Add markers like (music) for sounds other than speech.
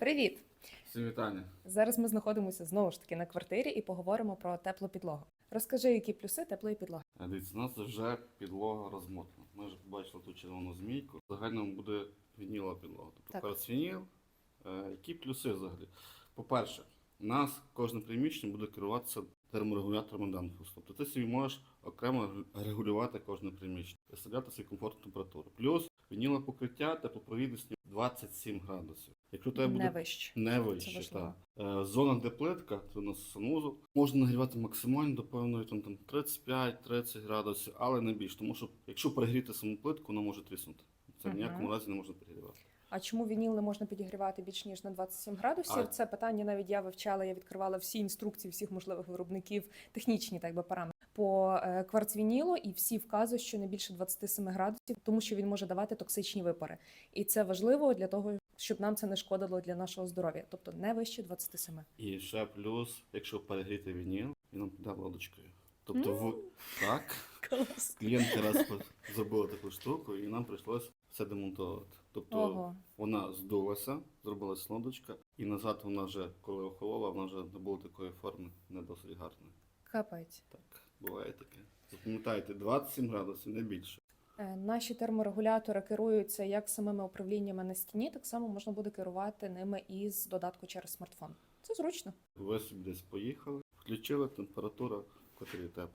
Привіт! Всім вітання. Зараз ми знаходимося знову ж таки на квартирі і поговоримо про теплу підлогу. Розкажи, які плюси теплої підлоги. Дивіться, у нас вже підлога розмотана. Ми ж бачили тут червону змійку. В загальному буде вініла підлога. Тобто Так. перед вініл. Е, які плюси взагалі? По-перше, у нас кожне приміщення буде керуватися терморегулятором Данфус. Тобто ти собі можеш окремо регулювати кожне приміщення, виставляти собі комфортну температуру. Плюс вініла покриття теплопровідністю 27 градусів. Якщо тебе буде Не вище. Не вище, так. Е, Зона, де плитка, це у нас санузел, можна нагрівати максимально до певної там, там 35-30 градусів, але не більше. Тому що якщо перегріти саму плитку, вона може тріснути. Це в ніякому разі не можна перегрівати. А чому вініл не можна підігрівати більш ніж на 27 градусів? А- Це питання навіть я вивчала. Я відкривала всі інструкції всіх можливих виробників, технічні так би параметри по е, кварцвінілу, і всі вказують, що не більше 27 градусів, тому що він може давати токсичні випари. І це важливо для того, щоб нам це не шкодило для нашого здоров'я, тобто не вище 27. І ще плюс, якщо перегріти вініл, він піде лодочкою. Тобто, в... так, (laughs) Клас. клієнти раз зробили таку штуку, і нам прийшлося все демонтувати. Тобто Ого. вона здулася, зробилась лодочка, і назад вона вже, коли охолола, вона вже не було такої форми, не досить гарної. Капець. Так, буває таке. Запам'ятайте, 27 градусів, не більше. Е, Наші терморегулятори керуються як самими управліннями на стіні, так само можна буде керувати ними із додатку через смартфон. Це зручно. Ви собі десь поїхали, включили температура, котрі тепла.